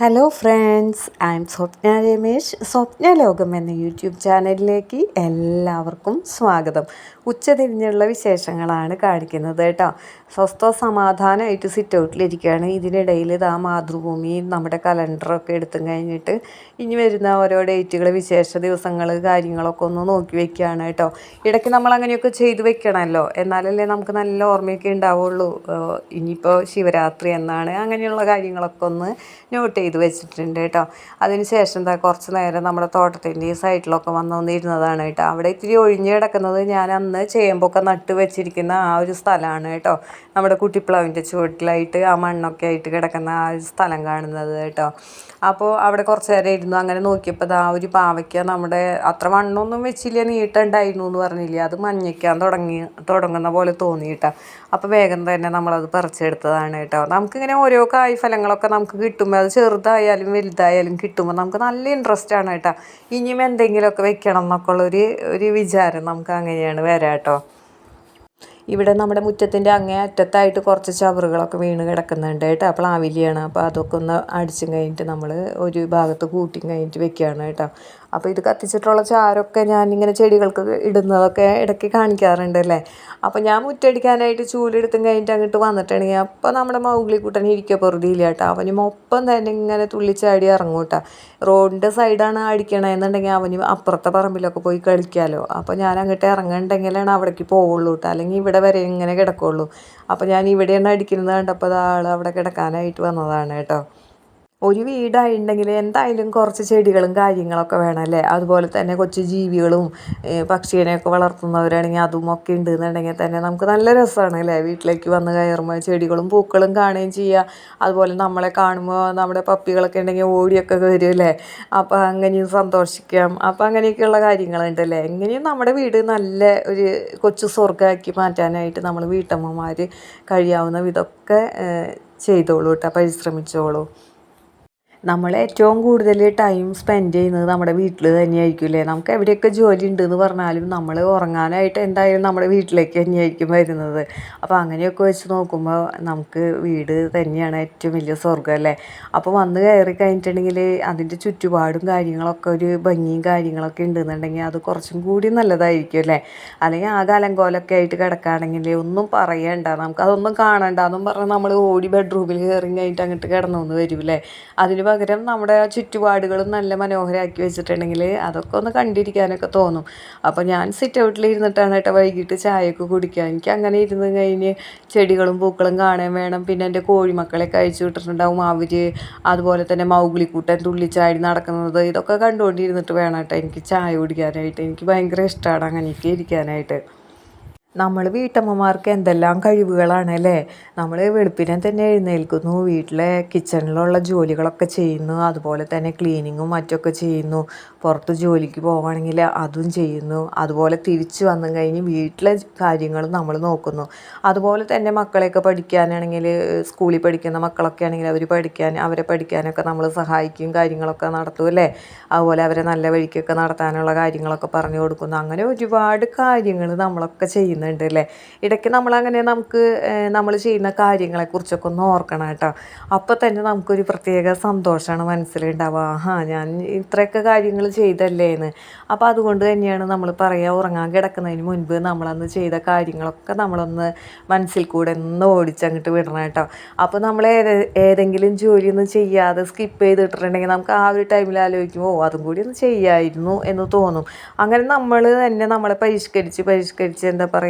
Hello friends I am Swapna Ramesh. Swapna ലോകം എന്ന YouTube ചാനലിലേക്ക് എല്ലാവർക്കും സ്വാഗതം. ഉച്ചതിരിഞ്ഞുള്ള വിശേഷങ്ങളാണ് കാണിക്കുന്നത് കേട്ടോ. സ്വസ്ഥ സമാധാനമായിട്ട് സിറ്റ് ഔട്ടിലിരിക്കുകയാണ് ഇതിനിടയിൽ ഇതാ മാതൃഭൂമി നമ്മുടെ കലണ്ടറൊക്കെ എടുത്തും കഴിഞ്ഞിട്ട് ഇനി വരുന്ന ഓരോ ഡേറ്റുകൾ വിശേഷ ദിവസങ്ങൾ കാര്യങ്ങളൊക്കെ ഒന്ന് നോക്കി വെക്കുകയാണ് കേട്ടോ. ഇടയ്ക്ക് നമ്മൾ അങ്ങനെയൊക്കെ ചെയ്തു വെക്കണമല്ലോ. എന്നാലല്ലേ നമുക്ക് നല്ല ഓർമ്മയൊക്കെ ഉണ്ടാവുള്ളൂ. ഇനിയിപ്പോൾ ശിവരാത്രി എന്നാണ് അങ്ങനെയുള്ള കാര്യങ്ങളൊക്കെ ഒന്ന് നോട്ട് ചെയ്ത് വെച്ചിട്ടുണ്ട് കേട്ടോ. അതിനുശേഷം എന്താ കുറച്ച് നേരം നമ്മുടെ തോട്ടത്തിന്റെ ഈ സൈഡിലൊക്കെ വന്നുകൊണ്ടിരുന്നതാണ് കേട്ടോ. അവിടെ ഇത്തിരി ഒഴിഞ്ഞ് കിടക്കുന്നത് ഞാൻ അന്ന് ചേമ്പൊക്കെ നട്ട് വെച്ചിരിക്കുന്ന ആ ഒരു സ്ഥലമാണ് കേട്ടോ. നമ്മുടെ കുട്ടിപ്ലാവിന്റെ ചുവട്ടിലായിട്ട് ആ മണ്ണൊക്കെ ആയിട്ട് കിടക്കുന്ന ആ ഒരു സ്ഥലം കാണുന്നത് കേട്ടോ. അപ്പോൾ അവിടെ കുറച്ച് നേരം ഇരുന്നു. അങ്ങനെ നോക്കിയപ്പോൾ ആ ഒരു പാവയ്ക്ക നമ്മുടെ അത്ര മണ്ണൊന്നും വെച്ചില്ല നീട്ടുണ്ടായിരുന്നു എന്ന് പറഞ്ഞില്ല. അത് മഞ്ഞയ്ക്കാൻ തുടങ്ങി തുടങ്ങുന്ന പോലെ തോന്നി കേട്ടോ. അപ്പോൾ വേഗം തന്നെ നമ്മളത് പറിച്ചെടുത്തതാണ് കേട്ടോ. നമുക്കിങ്ങനെ ഓരോ കായ് ഫലങ്ങളൊക്കെ നമുക്ക് കിട്ടുമ്പോൾ അത് ചെറുതായാലും വലുതായാലും കിട്ടുമ്പോൾ നമുക്ക് നല്ല ഇൻട്രസ്റ്റ് ആണ് കേട്ടോ. ഇനിയും എന്തെങ്കിലുമൊക്കെ വെക്കണം എന്നൊക്കെ ഉള്ളൊരു ഒരു വിചാരം നമുക്ക് അങ്ങനെയാണ് വരാം കേട്ടോ. ഇവിടെ നമ്മുടെ മുറ്റത്തിന്റെ അങ്ങേ അറ്റത്തായിട്ട് കുറച്ച് ചവറുകളൊക്കെ വീണ് കിടക്കുന്നുണ്ട് കേട്ടോ പ്ലാവിലിയാണ്. അപ്പോൾ അതൊക്കെ ഒന്ന് അടിച്ചും കഴിഞ്ഞിട്ട് നമ്മൾ ഒരു ഭാഗത്ത് കൂട്ടിയും കഴിഞ്ഞിട്ട് വെക്കുകയാണ് കേട്ടോ. അപ്പോൾ ഇത് കത്തിച്ചിട്ടുള്ള ചാരമൊക്കെ ഞാനിങ്ങനെ ചെടികൾക്ക് ഇടുന്നതൊക്കെ ഇടയ്ക്ക് കാണിക്കാറുണ്ട് അല്ലേ? അപ്പോൾ ഞാൻ മുറ്റടിക്കാനായിട്ട് ചൂലെടുത്തും കഴിഞ്ഞിട്ട് അങ്ങോട്ട് വന്നിട്ടുണ്ടെങ്കിൽ അപ്പോൾ നമ്മുടെ മൗഗ്ലിക്കുട്ടൻ ഇരിക്കുക പൊറുതിയില്ല കേട്ടോ. അവനും ഒപ്പം തന്നെ ഇങ്ങനെ തുള്ളിച്ചാടി ഇറങ്ങും കേട്ടോ. റോഡിന്റെ സൈഡാണ് അടിക്കണമെന്നുണ്ടെങ്കിൽ അവന് അപ്പുറത്തെ പറമ്പിലൊക്കെ പോയി കളിക്കാമല്ലോ അപ്പോൾ ഞാൻ അങ്ങോട്ട് ഇറങ്ങുന്നുണ്ടെങ്കിലാണ് അവിടേക്ക് പോവുള്ളൂ കേട്ടോ. അല്ലെങ്കിൽ ഇവിടെ വരെ ഇങ്ങനെ കിടക്കുള്ളൂ. അപ്പോൾ ഞാൻ ഇവിടെയാണ് അടിക്കുന്നത് കണ്ടപ്പോൾ ആൾ അവിടെ കിടക്കാനായിട്ട് വന്നതാണ് കേട്ടോ. ഒരു വീടായിട്ടുണ്ടെങ്കിൽ എന്തായാലും കുറച്ച് ചെടികളും കാര്യങ്ങളൊക്കെ വേണം അല്ലേ അതുപോലെ തന്നെ കൊച്ചു ജീവികളും പക്ഷീനെയൊക്കെ വളർത്തുന്നവരാണെങ്കിൽ അതും ഒക്കെ ഉണ്ട് എന്നുണ്ടെങ്കിൽ തന്നെ നമുക്ക് നല്ല രസമാണ് അല്ലേ വീട്ടിലേക്ക് വന്ന് കയറുമ്പോൾ ചെടികളും പൂക്കളും കാണുകയും ചെയ്യുക അതുപോലെ നമ്മളെ കാണുമ്പോൾ നമ്മുടെ പപ്പികളൊക്കെ ഉണ്ടെങ്കിൽ ഓടിയൊക്കെ വരും അല്ലേ അപ്പോൾ അങ്ങനെയും സന്തോഷിക്കാം. അപ്പോൾ അങ്ങനെയൊക്കെയുള്ള കാര്യങ്ങളുണ്ട് അല്ലേ എങ്ങനെയും നമ്മുടെ വീട് നല്ല ഒരു കൊച്ചു സ്വർഗമാക്കി മാറ്റാനായിട്ട് നമ്മൾ വീട്ടമ്മമാർ കഴിയാവുന്ന വിധമൊക്കെ ചെയ്തോളൂ കേട്ടോ പരിശ്രമിച്ചോളൂ. നമ്മൾ ഏറ്റവും കൂടുതൽ ടൈം സ്പെൻഡ് ചെയ്യുന്നത് നമ്മുടെ വീട്ടിൽ തന്നെയായിരിക്കും അല്ലേ നമുക്ക് എവിടെയൊക്കെ ജോലി ഉണ്ടെന്ന് പറഞ്ഞാലും നമ്മൾ ഉറങ്ങാനായിട്ട് എന്തായാലും നമ്മുടെ വീട്ടിലേക്ക് തന്നെയായിരിക്കും വരുന്നത്. അപ്പോൾ അങ്ങനെയൊക്കെ വെച്ച് നോക്കുമ്പോൾ നമുക്ക് വീട് തന്നെയാണ് ഏറ്റവും വലിയ സ്വർഗം അല്ലേ? അപ്പോൾ വന്ന് കയറി കഴിഞ്ഞിട്ടുണ്ടെങ്കിൽ അതിന്റെ ചുറ്റുപാടും കാര്യങ്ങളൊക്കെ ഒരു ഭംഗിയും കാര്യങ്ങളൊക്കെ ഉണ്ടെന്നുണ്ടെങ്കിൽ അത് കുറച്ചും കൂടി നല്ലതായിരിക്കും അല്ലേ? അല്ലെങ്കിൽ ആ അലങ്കോലൊക്കെ ആയിട്ട് കിടക്കുകയാണെങ്കിൽ ഒന്നും പറയണ്ട നമുക്ക് അതൊന്നും കാണണ്ട എന്നും പറഞ്ഞാൽ നമ്മൾ ഓടി ബെഡ്റൂമിൽ കയറി കഴിഞ്ഞിട്ട് അങ്ങോട്ട് കിടന്നു വന്ന് വരും അല്ലേ? അതിന് പകരം നമ്മുടെ ചുറ്റുപാടുകളും നല്ല മനോഹരമാക്കി വെച്ചിട്ടുണ്ടെങ്കിൽ അതൊക്കെ ഒന്ന് കണ്ടിരിക്കാനൊക്കെ തോന്നും. അപ്പോൾ ഞാൻ സിറ്റ് ഔട്ടിൽ ഇരുന്നിട്ടാണ് കേട്ടോ വൈകിട്ട് ചായയൊക്കെ കുടിക്കുക. എനിക്ക് അങ്ങനെ ഇരുന്ന് കഴിഞ്ഞ് ചെടികളും പൂക്കളും കാണാൻ വേണം. പിന്നെ എന്റെ കോഴിമക്കളെ കഴിച്ചു വിട്ടിട്ടുണ്ടാവും. അവർ അതുപോലെ തന്നെ മൗഗ്ലിക്കൂട്ടൻ തുള്ളിച്ചാടി നടക്കുന്നത് ഇതൊക്കെ കണ്ടുകൊണ്ടിരുന്നിട്ട് വേണം കേട്ടോ എനിക്ക് ചായ കുടിക്കാനായിട്ട്. എനിക്ക് ഭയങ്കര ഇഷ്ടമാണ് അങ്ങനെയൊക്കെ ഇരിക്കാനായിട്ട്. നമ്മൾ വീട്ടമ്മമാർക്ക് എന്തെല്ലാം കഴിവുകളാണ് അല്ലേ? നമ്മൾ വെളുപ്പിനെ തന്നെ എഴുന്നേൽക്കുന്നു വീട്ടിലെ കിച്ചണിലുള്ള ജോലികളൊക്കെ ചെയ്യുന്നു അതുപോലെ തന്നെ ക്ലീനിങ്ങും മറ്റൊക്കെ ചെയ്യുന്നു പുറത്ത് ജോലിക്ക് പോവുകയാണെങ്കിൽ അതും ചെയ്യുന്നു അതുപോലെ തിരിച്ചു വന്നു കഴിഞ്ഞ് വീട്ടിലെ കാര്യങ്ങളും നമ്മൾ നോക്കുന്നു. അതുപോലെ തന്നെ മക്കളെയൊക്കെ പഠിക്കാനാണെങ്കിൽ സ്കൂളിൽ പഠിക്കുന്ന മക്കളൊക്കെ ആണെങ്കിൽ അവർ പഠിക്കാൻ അവരെ പഠിക്കാനൊക്കെ നമ്മൾ സഹായിക്കും കാര്യങ്ങളൊക്കെ നടത്തും അല്ലേ? അതുപോലെ അവരെ നല്ല വഴിക്കൊക്കെ നടത്താനുള്ള കാര്യങ്ങളൊക്കെ പറഞ്ഞു കൊടുക്കുന്നു. അങ്ങനെ ഒരുപാട് കാര്യങ്ങൾ നമ്മളൊക്കെ ചെയ്യുന്നുണ്ട് അല്ലേ ഇടയ്ക്ക് നമ്മളങ്ങനെ നമുക്ക് നമ്മൾ ചെയ്യുന്ന കാര്യങ്ങളെക്കുറിച്ചൊക്കെ ഒന്ന് ഓർക്കണം കേട്ടോ. അപ്പോൾ തന്നെ നമുക്കൊരു പ്രത്യേക സന്തോഷമാണ് മനസ്സിലുണ്ടാവുക. ആഹാ ഞാൻ ഇത്രയൊക്കെ കാര്യങ്ങൾ ചെയ്തല്ലേ എന്ന് അപ്പോൾ അതുകൊണ്ട് തന്നെയാണ് നമ്മൾ പറയുക ഉറങ്ങാൻ കിടക്കുന്നതിന് മുൻപ് നമ്മളന്ന് ചെയ്ത കാര്യങ്ങളൊക്കെ നമ്മളൊന്ന് മനസ്സിൽ കൂടെ ഒന്ന് ഓടിച്ചങ്ങോട്ട് വിടണം കേട്ടോ. അപ്പോൾ നമ്മൾ ഏത് ഏതെങ്കിലും ജോലിയൊന്നും ചെയ്യാതെ സ്കിപ്പ് ചെയ്തിട്ടുണ്ടെങ്കിൽ നമുക്ക് ആ ഒരു ടൈമിൽ ആലോചിക്കും ഓ അതും കൂടി ഒന്ന് ചെയ്യായിരുന്നു എന്ന് തോന്നും. അങ്ങനെ നമ്മൾ തന്നെ നമ്മളെ പരിഷ്കരിച്ച് പരിഷ്കരിച്ച് എന്താ പറയുക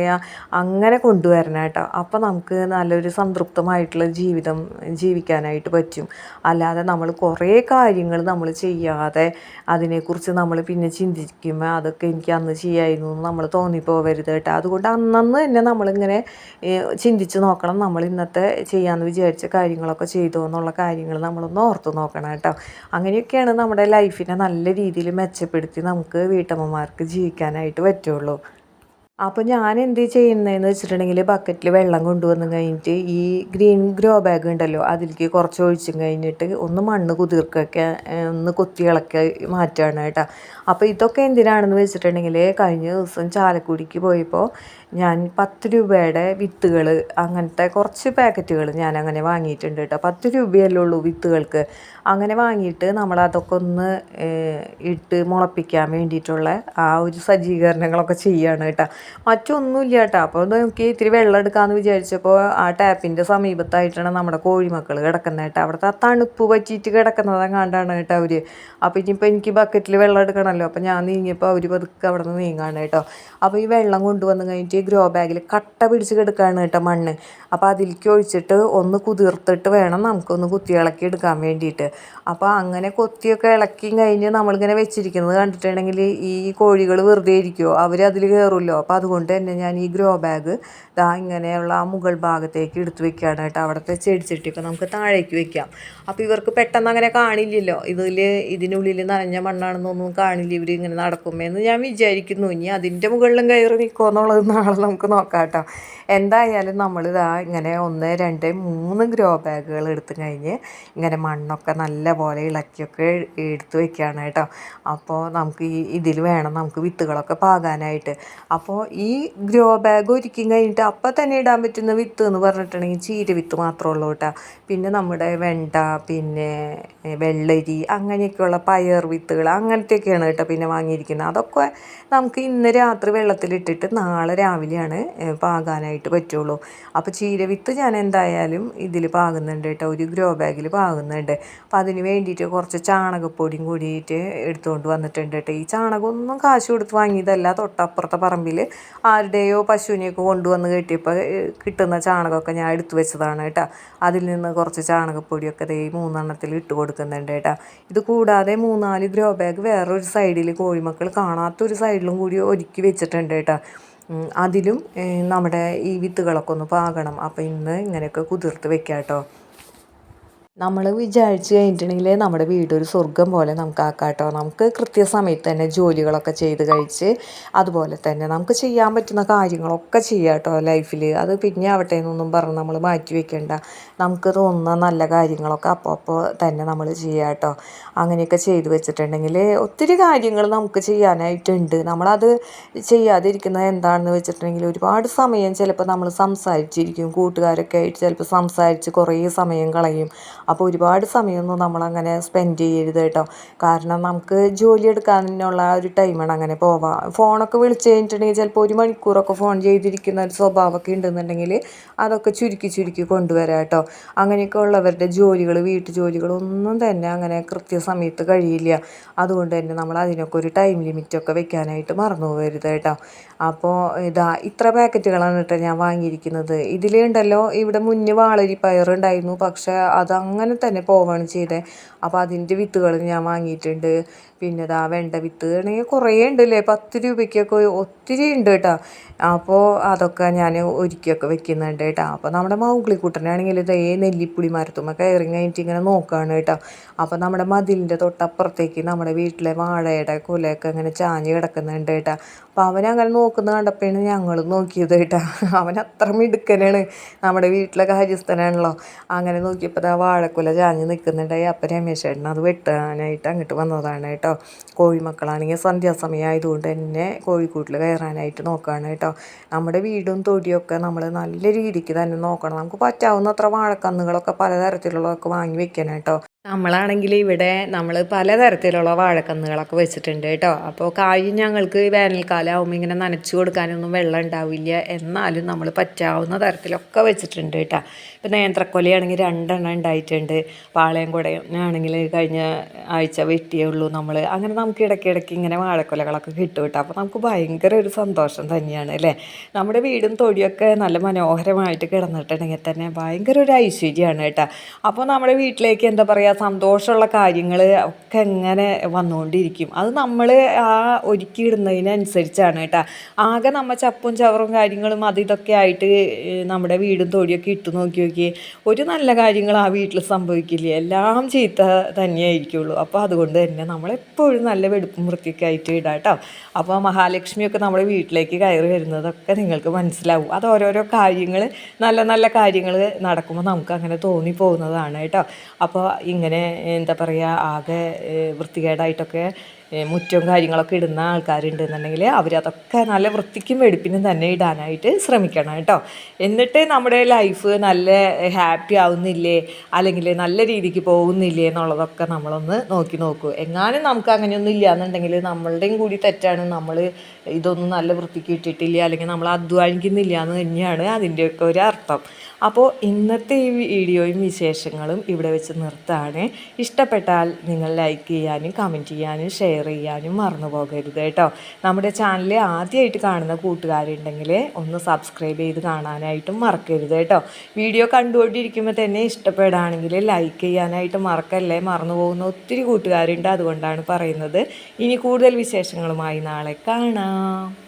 അങ്ങനെ കൊണ്ടുവരണം കേട്ടോ. അപ്പോൾ നമുക്ക് നല്ലൊരു സംതൃപ്തമായിട്ടുള്ള ജീവിതം ജീവിക്കാനായിട്ട് പറ്റും. അല്ലാതെ നമ്മൾ കുറേ കാര്യങ്ങൾ നമ്മൾ ചെയ്യാതെ അതിനെക്കുറിച്ച് നമ്മൾ പിന്നെ ചിന്തിക്കുമ്പോൾ അതൊക്കെ എനിക്ക് അന്ന് ചെയ്യായിരുന്നു എന്ന് നമ്മൾ തോന്നിപ്പോവരുത് കേട്ടോ. അതുകൊണ്ട് അന്നന്ന് തന്നെ നമ്മളിങ്ങനെ ചിന്തിച്ച് നോക്കണം. നമ്മൾ ഇന്നത്തെ ചെയ്യാമെന്ന് വിചാരിച്ച കാര്യങ്ങളൊക്കെ ചെയ്തോ എന്നുള്ള കാര്യങ്ങൾ നമ്മളൊന്ന് ഓർത്ത് നോക്കണം കേട്ടോ. അങ്ങനെയൊക്കെയാണ് നമ്മുടെ ലൈഫിനെ നല്ല രീതിയിൽ മെച്ചപ്പെടുത്തി നമുക്ക് വീട്ടമ്മമാർക്ക് ജീവിക്കാനായിട്ട് പറ്റുള്ളൂ. അപ്പോൾ ഞാൻ എന്ത് ചെയ്യുന്നതെന്ന് വെച്ചിട്ടുണ്ടെങ്കിൽ ബക്കറ്റിൽ വെള്ളം കൊണ്ടുവന്ന് കഴിഞ്ഞിട്ട് ഈ ഗ്രീൻ ഗ്രോ ബാഗ് ഉണ്ടല്ലോ അതിലേക്ക് കുറച്ച് ഒഴിച്ചും കഴിഞ്ഞിട്ട് ഒന്ന് മണ്ണ് കുതിർക്കൊക്കെ ഒന്ന് കൊത്തി ഇളക്കി മാറ്റുകയാണ് കേട്ടോ. അപ്പോൾ ഇതൊക്കെ എന്തിനാണെന്ന് വെച്ചിട്ടുണ്ടെങ്കിൽ കഴിഞ്ഞ ദിവസം ചാലക്കുടിക്ക് പോയപ്പോൾ ഞാൻ പത്ത് രൂപയുടെ വിത്തുകൾ അങ്ങനത്തെ കുറച്ച് പാക്കറ്റുകൾ ഞാൻ അങ്ങനെ വാങ്ങിയിട്ടുണ്ട് കേട്ടോ. പത്ത് രൂപയല്ലേ ഉള്ളൂ വിത്തുകൾക്ക്. അങ്ങനെ വാങ്ങിയിട്ട് നമ്മൾ അതൊക്കെ ഒന്ന് ഇട്ട് മുളപ്പിക്കാൻ വേണ്ടിയിട്ടുള്ള ആ ഒരു സജ്ജീകരണങ്ങളൊക്കെ ചെയ്യുകയാണ് കേട്ടോ. മറ്റൊന്നുമില്ല കേട്ടോ. അപ്പോൾ നോക്കി ഇത്തിരി വെള്ളം എടുക്കാമെന്ന് വിചാരിച്ചപ്പോൾ ആ ടാപ്പിന്റെ സമീപത്തായിട്ടാണ് നമ്മുടെ കോഴിമക്കൾ കിടക്കുന്നത് കേട്ടോ. അവിടുത്തെ ആ തണുപ്പ് പറ്റിയിട്ട് കിടക്കുന്നത് കണ്ടാണ് കേട്ടോ അവർ അപ്പോൾ ഇനിയിപ്പോൾ എനിക്ക് ബക്കറ്റിൽ വെള്ളം എടുക്കണമല്ലോ അപ്പോൾ ഞാൻ നീങ്ങിയപ്പോൾ അവർ പതുക്കെ അവിടെ നിന്ന് നീങ്ങാണ് കേട്ടോ. അപ്പോൾ ഈ വെള്ളം കൊണ്ടുവന്ന് കഴിഞ്ഞിട്ട് ഗ്രോ ബാഗിൽ കട്ട പിടിച്ച് കിടക്കുകയാണ് കേട്ടോ മണ്ണ്. അപ്പോൾ അതിലേക്ക് ഒഴിച്ചിട്ട് ഒന്ന് കുതിർത്തിട്ട് വേണം നമുക്കൊന്ന് കുത്തി ഇളക്കി എടുക്കാൻ വേണ്ടിയിട്ട്. അപ്പോൾ അങ്ങനെ കൊത്തിയൊക്കെ ഇളക്കി കഴിഞ്ഞ് നമ്മളിങ്ങനെ വെച്ചിരിക്കുന്നത് കണ്ടിട്ടുണ്ടെങ്കിൽ ഈ കോഴികൾ വെറുതെ ഇരിക്കുമോ അവർ അതിൽ കയറുമല്ലോ. അപ്പോൾ അതുകൊണ്ട് തന്നെ ഞാൻ ഈ ഗ്രോ ബാഗ് ദാ ഇങ്ങനെയുള്ള ആ മുകൾ ഭാഗത്തേക്ക് എടുത്ത് വെക്കുകയാണ് കേട്ടോ. അവിടുത്തെ ചെടിച്ചട്ടിയൊക്കെ നമുക്ക് താഴേക്ക് വെക്കാം. അപ്പോൾ ഇവർക്ക് പെട്ടെന്ന് അങ്ങനെ കാണില്ലല്ലോ. ഇതിൽ ഇതിനുള്ളിൽ നനഞ്ഞ മണ്ണാണെന്നൊന്നും കാണില്ല. ഇവർ ഇങ്ങനെ നടക്കുമെന്ന് ഞാൻ വിചാരിക്കുന്നു. ഇനി അതിന്റെ മുകളിലും കയറി നിൽക്കുമോ എന്നുള്ളത് നാളെ നമുക്ക് നോക്കാം കേട്ടോ. എന്തായാലും നമ്മളിതാ ഇങ്ങനെ ഒന്ന് രണ്ട് മൂന്ന് ഗ്രോ ബാഗുകൾ എടുത്തു കഴിഞ്ഞ് ഇങ്ങനെ മണ്ണൊക്കെ നല്ല പോലെ ഇളക്കിയൊക്കെ എടുത്ത് വെക്കുകയാണ് കേട്ടോ. അപ്പോൾ നമുക്ക് ഈ ഇതിൽ വേണം നമുക്ക് വിത്തുകളൊക്കെ പാകാനായിട്ട്. അപ്പോൾ ഈ ഗ്രോ ബാഗ് ഒരുക്കി കഴിഞ്ഞിട്ട് അപ്പം തന്നെ ഇടാൻ പറ്റുന്ന വിത്ത് എന്ന് പറഞ്ഞിട്ടുണ്ടെങ്കിൽ ചീര വിത്ത് മാത്രമേ ഉള്ളൂ കേട്ടോ. പിന്നെ നമ്മുടെ വെണ്ട പിന്നെ വെള്ളരി അങ്ങനെയൊക്കെയുള്ള പയർ വിത്തുകൾ അങ്ങനത്തെയൊക്കെയാണ് കേട്ടോ പിന്നെ വാങ്ങിയിരിക്കുന്നത്. അതൊക്കെ നമുക്ക് ഇന്ന് രാത്രി വെള്ളത്തിലിട്ടിട്ട് നാളെ രാവിലെയാണ് പാകാനായിട്ട് പറ്റുള്ളൂ. അപ്പോൾ ചീര വിത്ത് ഞാൻ എന്തായാലും ഇതിൽ പാകുന്നുണ്ട് കേട്ടോ. ഒരു ഗ്രോ ബാഗിൽ പാകുന്നുണ്ട്. അപ്പോൾ അതിന് വേണ്ടിയിട്ട് കുറച്ച് ചാണകപ്പൊടിയും കൂടിയിട്ട് എടുത്തുകൊണ്ട് വന്നിട്ടുണ്ട് കേട്ടോ. ഈ ചാണകമൊന്നും കാശ് കൊടുത്ത് വാങ്ങിയതല്ല. തൊട്ടപ്പുറത്തെ പറമ്പിൽ ആരുടെയോ പശുവിനെയൊക്കെ കൊണ്ടുവന്ന് കെട്ടിയപ്പോൾ കിട്ടുന്ന ചാണകമൊക്കെ ഞാൻ എടുത്തു വെച്ചതാണ് കേട്ടോ. അതിൽ നിന്ന് കുറച്ച് ചാണകപ്പൊടിയൊക്കെ ദേ മൂന്നെണ്ണത്തിൽ ഇട്ട് കൊടുക്കുന്നുണ്ട് കേട്ടോ. ഇത് കൂടാതെ മൂന്നാൽ ഗ്രോ ബാഗ് വേറൊരു സൈഡിൽ കോഴിമക്കൾ കാണാത്തൊരു സൈഡിലും കൂടി ഒരുക്കി വെച്ചിട്ടുണ്ട് കേട്ടോ. അതിലും നമ്മുടെ ഈ വിത്തുകളൊക്കെ ഒന്ന് പാകണം. അപ്പം ഇന്ന് ഇങ്ങനെയൊക്കെ കുതിർത്ത് വെക്കാം കേട്ടോ നമ്മൾ വിചാരിച്ച് കഴിഞ്ഞിട്ടുണ്ടെങ്കിൽ നമ്മുടെ വീടൊരു സ്വർഗം പോലെ നമുക്ക് ആക്കാം കേട്ടോ നമുക്ക് കൃത്യസമയത്ത് തന്നെ ജോലികളൊക്കെ ചെയ്ത് കഴിച്ച് അതുപോലെ തന്നെ നമുക്ക് ചെയ്യാൻ പറ്റുന്ന കാര്യങ്ങളൊക്കെ ചെയ്യാം കേട്ടോ ലൈഫിൽ അത് പിന്നെ ആവട്ടെ എന്നൊന്നും പറഞ്ഞ് നമ്മൾ മാറ്റി വെക്കണ്ട. നമുക്ക് തോന്നുന്ന നല്ല കാര്യങ്ങളൊക്കെ അപ്പോൾ അപ്പോൾ തന്നെ നമ്മൾ ചെയ്യാം കേട്ടോ അങ്ങനെയൊക്കെ ചെയ്ത് വെച്ചിട്ടുണ്ടെങ്കിൽ ഒത്തിരി കാര്യങ്ങൾ നമുക്ക് ചെയ്യാനായിട്ടുണ്ട്. നമ്മളത് ചെയ്യാതിരിക്കുന്നത് എന്താണെന്ന് വെച്ചിട്ടുണ്ടെങ്കിൽ ഒരുപാട് സമയം ചിലപ്പോൾ നമ്മൾ സംസാരിച്ചിരിക്കും. കൂട്ടുകാരൊക്കെ ആയിട്ട് ചിലപ്പോൾ സംസാരിച്ച് കുറേ സമയം കളയും. അപ്പോൾ ഒരുപാട് സമയമൊന്നും നമ്മളങ്ങനെ സ്പെൻഡ് ചെയ്യരുത് കേട്ടോ. കാരണം നമുക്ക് ജോലി എടുക്കാനുള്ള ഒരു ടൈമാണ് അങ്ങനെ പോവാം. ഫോണൊക്കെ വിളിച്ച് കഴിഞ്ഞിട്ടുണ്ടെങ്കിൽ ചിലപ്പോൾ ഒരു മണിക്കൂറൊക്കെ ഫോൺ ചെയ്തിരിക്കുന്ന ഒരു സ്വഭാവമൊക്കെ ഉണ്ടെന്നുണ്ടെങ്കിൽ അതൊക്കെ ചുരുക്കി ചുരുക്കി കൊണ്ടുവരാം കേട്ടോ. അങ്ങനെയൊക്കെ ഉള്ളവരുടെ ജോലികൾ വീട്ടു ജോലികളൊന്നും തന്നെ അങ്ങനെ കൃത്യസമയത്ത് കഴിയില്ല. അതുകൊണ്ട് തന്നെ നമ്മൾ അതിനൊക്കെ ഒരു ടൈം ലിമിറ്റൊക്കെ വെക്കാനായിട്ട് മറന്നു പോകരുത് കേട്ടോ. അപ്പോൾ ഇതാ ഇത്ര പാക്കറ്റുകളാണ് കേട്ടോ ഞാൻ വാങ്ങിയിരിക്കുന്നത്. ഇതിലുണ്ടല്ലോ ഇവിടെ മുന്നേ വാളരി പയറുണ്ടായിരുന്നു പക്ഷേ അത് അങ്ങനെ തന്നെ പോവാണ് ചെയ്തത് അപ്പോൾ അതിന്റെ വിത്തുകൾ ഞാൻ വാങ്ങിയിട്ടുണ്ട്. പിന്നെ ഇതാ വെണ്ട വിത്ത് ആണെങ്കിൽ കുറേ ഉണ്ടല്ലേ? പത്ത് രൂപയ്ക്കൊക്കെ ഒത്തിരി ഉണ്ട് കേട്ടോ. അപ്പോൾ അതൊക്കെ ഞാൻ ഒരുക്കിയൊക്കെ വെക്കുന്നുണ്ട് കേട്ടോ. അപ്പോൾ നമ്മുടെ മൗഗ്ലിക്കുട്ടനാണെങ്കിൽ ഇതേ നെല്ലിപ്പുളി മരത്തുമ്മ കയറി കഴിഞ്ഞിട്ട് ഇങ്ങനെ നോക്കുകയാണ് കേട്ടോ. അപ്പോൾ നമ്മുടെ മതിലിന്റെ തൊട്ടപ്പുറത്തേക്ക് നമ്മുടെ വീട്ടിലെ വാഴയുടെ കുലയൊക്കെ ഇങ്ങനെ ചാഞ്ഞ് കിടക്കുന്നുണ്ട് കേട്ടോ. അപ്പോൾ അവനങ്ങനെ നോക്കുന്നത് കണ്ടപ്പോഴാണ് ഞങ്ങൾ നോക്കിയത് കേട്ടോ. അവൻ അത്ര മിടുക്കനാണ്. നമ്മുടെ വീട്ടിലെ കാര്യസ്ഥനാണല്ലോ. അങ്ങനെ നോക്കിയപ്പോൾ ആ വാഴക്കുല ചാഞ്ഞ് നിൽക്കുന്നുണ്ടായി അപ്പം രമേശ് ചേട്ടൻ അത് വെട്ടാനായിട്ട് അങ്ങോട്ട് വന്നതാണ് കേട്ടോ. കോഴിമക്കളാണെങ്കിൽ സന്ധ്യാസമയം ആയതുകൊണ്ട് തന്നെ കോഴിക്കൂട്ടിൽ കയറാനായിട്ട് നോക്കുകയാണ് കേട്ടോ. നമ്മുടെ വീടും തൊടിയൊക്കെ നമ്മൾ നല്ല രീതിക്ക് തന്നെ നോക്കണം. നമുക്ക് പറ്റാവുന്ന അത്ര വാഴക്കന്നുകളൊക്കെ പലതരത്തിലുള്ളതൊക്കെ വാങ്ങി വെക്കണം കേട്ടോ. നമ്മളാണെങ്കിൽ ഇവിടെ നമ്മൾ പലതരത്തിലുള്ള വാഴക്കന്നുകളൊക്കെ വെച്ചിട്ടുണ്ട് കേട്ടോ. അപ്പോൾ കായ് ഞങ്ങൾക്ക് വേനൽക്കാലം ആകുമ്പോൾ ഇങ്ങനെ നനച്ചു കൊടുക്കാനൊന്നും വെള്ളം ഉണ്ടാവില്ല. എന്നാലും നമ്മൾ പറ്റാവുന്ന തരത്തിലൊക്കെ വെച്ചിട്ടുണ്ട് കേട്ടോ. ഇപ്പം നേന്ത്രക്കൊലയാണെങ്കിൽ രണ്ടെണ്ണം ഉണ്ടായിട്ടുണ്ട്. പാളയം കുടയാണെങ്കിൽ കഴിഞ്ഞ ആഴ്ച വെട്ടിയേ ഉള്ളൂ നമ്മൾ അങ്ങനെ നമുക്ക് ഇടയ്ക്കിടയ്ക്ക് ഇങ്ങനെ വാഴക്കൊലകളൊക്കെ കിട്ടും കേട്ടോ. അപ്പോൾ നമുക്ക് ഭയങ്കര ഒരു സന്തോഷം തന്നെയാണ് അല്ലേ? നമ്മുടെ വീടും തൊടിയൊക്കെ നല്ല മനോഹരമായിട്ട് കിടന്നിട്ടുണ്ടെങ്കിൽ തന്നെ ഭയങ്കര ഒരു ഐശ്വര്യമാണ് കേട്ടോ. അപ്പോൾ നമ്മുടെ വീട്ടിലേക്ക് എന്താ പറയുക സന്തോഷമുള്ള കാര്യങ്ങൾ ഒക്കെ എങ്ങനെ വന്നുകൊണ്ടിരിക്കും. അത് നമ്മൾ ആ ഒരുക്കിയിടുന്നതിനനുസരിച്ചാണ് കേട്ടോ. ആകെ നമ്മൾ ചപ്പും ചവറും കാര്യങ്ങളും അത് ഇതൊക്കെ ആയിട്ട് നമ്മുടെ വീടും തൊടിയൊക്കെ ഇട്ട് നോക്കി നോക്കി ഒരു നല്ല കാര്യങ്ങൾ ആ വീട്ടിൽ സംഭവിക്കില്ല? എല്ലാം ചീത്ത തന്നെയായിരിക്കുള്ളൂ. അപ്പോൾ അതുകൊണ്ട് തന്നെ നമ്മളെപ്പോഴും നല്ല വെടുപ്പും വൃത്തിയൊക്കെ ആയിട്ട് ഇടാം കേട്ടോ. അപ്പോൾ മഹാലക്ഷ്മിയൊക്കെ നമ്മുടെ വീട്ടിലേക്ക് കയറി വരുന്നതൊക്കെ നിങ്ങൾക്ക് മനസ്സിലാവും. അത് ഓരോരോ കാര്യങ്ങൾ നല്ല നല്ല കാര്യങ്ങൾ നടക്കുമ്പോൾ നമുക്ക് അങ്ങനെ തോന്നി തോന്നിപ്പോകുന്നതാണ് കേട്ടോ. അപ്പോൾ ഇങ്ങനെ എന്താ പറയുക ആകെ വൃത്തികേടായിട്ടൊക്കെ മുറ്റവും കാര്യങ്ങളൊക്കെ ഇടുന്ന ആൾക്കാരുണ്ടെന്നുണ്ടെങ്കിൽ അവരതൊക്കെ നല്ല വൃത്തിക്കും വെടിപ്പിനും തന്നെ ഇടാനായിട്ട് ശ്രമിക്കണം കേട്ടോ. എന്നിട്ട് നമ്മുടെ ലൈഫ് നല്ല ഹാപ്പി ആവുന്നില്ലേ? അല്ലെങ്കിൽ നല്ല രീതിക്ക് പോകുന്നില്ലേ എന്നുള്ളതൊക്കെ നമ്മളൊന്ന് നോക്കി നോക്കൂ. എങ്ങാനും നമുക്ക് അങ്ങനെയൊന്നും ഇല്ല എന്നുണ്ടെങ്കിൽ നമ്മളുടെയും കൂടി തെറ്റാണ്. നമ്മൾ ഇതൊന്നും നല്ല വൃത്തിക്ക് ഇട്ടിട്ടില്ല അല്ലെങ്കിൽ നമ്മൾ അധ്വാനിക്കുന്നില്ല എന്ന് തന്നെയാണ് അതിന്റെയൊക്കെ ഒരു അർത്ഥം. അപ്പോൾ ഇന്നത്തെ ഈ വീഡിയോയും വിശേഷങ്ങളും ഇവിടെ വെച്ച് നിർത്താണ്. ഇഷ്ടപ്പെട്ടാൽ നിങ്ങൾ ലൈക്ക് ചെയ്യാനും കമന്റ് ചെയ്യാനും ഷെയർ ചെയ്യാനും മറന്നു പോകരുത് കേട്ടോ. നമ്മുടെ ചാനൽ ആദ്യമായിട്ട് കാണുന്ന കൂട്ടുകാരുണ്ടെങ്കിൽ ഒന്ന് സബ്സ്ക്രൈബ് ചെയ്ത് കാണാനായിട്ടും മറക്കരുത് കേട്ടോ. വീഡിയോ കണ്ടുകൊണ്ടിരിക്കുമ്പോൾ തന്നെ ഇഷ്ടപ്പെടുകയാണെങ്കിൽ ലൈക്ക് ചെയ്യാനായിട്ട് മറക്കല്ലേ? മറന്നു പോകുന്ന ഒത്തിരി കൂട്ടുകാരുണ്ട് അതുകൊണ്ടാണ് പറയുന്നത്. ഇനി കൂടുതൽ വിശേഷങ്ങളുമായി നാളെ കാണാം.